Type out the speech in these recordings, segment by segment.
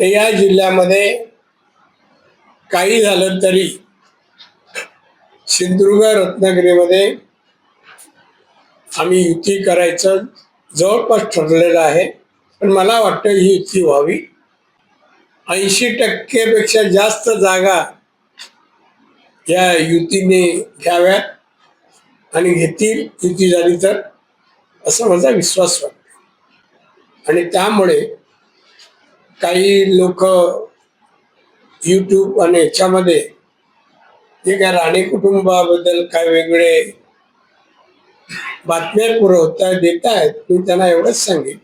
तर या जिल्ह्यामध्ये काही झालं तरी सिंधुदुर्ग रत्नागिरीमध्ये आम्ही युती करायचं जवळपास ठरलेलं आहे. पण मला वाटतं ही युती व्हावी. ऐंशी टक्केपेक्षा जास्त जागा या युतीने घ्याव्यात आणि घेतील युती झाली तर असा माझा विश्वास वाटतो. आणि त्यामुळे काही लोक यूट्यूब आणि याच्यामध्ये जे काय राणे कुटुंबाबद्दल काय वेगळे बातम्या पुरवता देत आहेत मी त्यांना एवढंच सांगेन.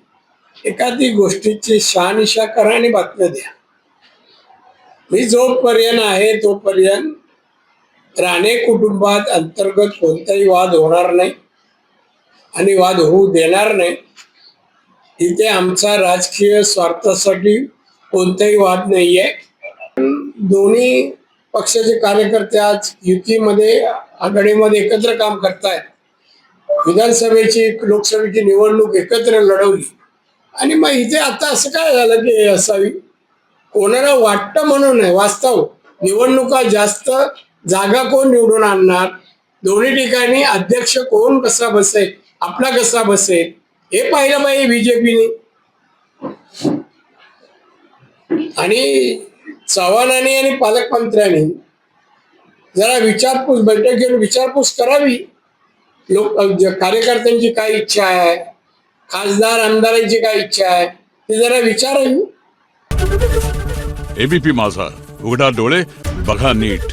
एखादी गोष्टीची शहानिशा करा आणि बातम्या द्या. मी जोपर्यंत आहे तोपर्यंत राणे कुटुंबात अंतर्गत कोणताही वाद होणार नाही आणि वाद होऊ देणार नाही. इथे आमचा राजकीय स्वार्थासाठी कोणताही वाद नाही आहे दोन्ही पक्षाचे कार्यकर्ते आज युतीमध्ये आघाडीमध्ये एकत्र काम करतायत. विधानसभेची लोकसभेची निवडणूक एकत्र लढवली. आणि मग इथे आता असं काय झालं की हे असावी? कोणाला वाटतं म्हणून नाही वास्तव. निवडणुका जास्त जागा कोण निवडून आणणार? दोन्ही ठिकाणी अध्यक्ष कोण कसा बसेल? आपला कसा बसेल? हे पाहिलं पाहिजे बीजेपीने. आणि चव्हाणांनी आणि पालकमंत्र्यांनी जरा विचारपूस बैठक घेऊन विचारपूस करावी. लोक कार्यकर्त्यांची काय इच्छा आहे खासदार आमदारांची काय इच्छा आहे ते जरा विचारावी. एबीपी माझा उघडा डोळे बघा नीट.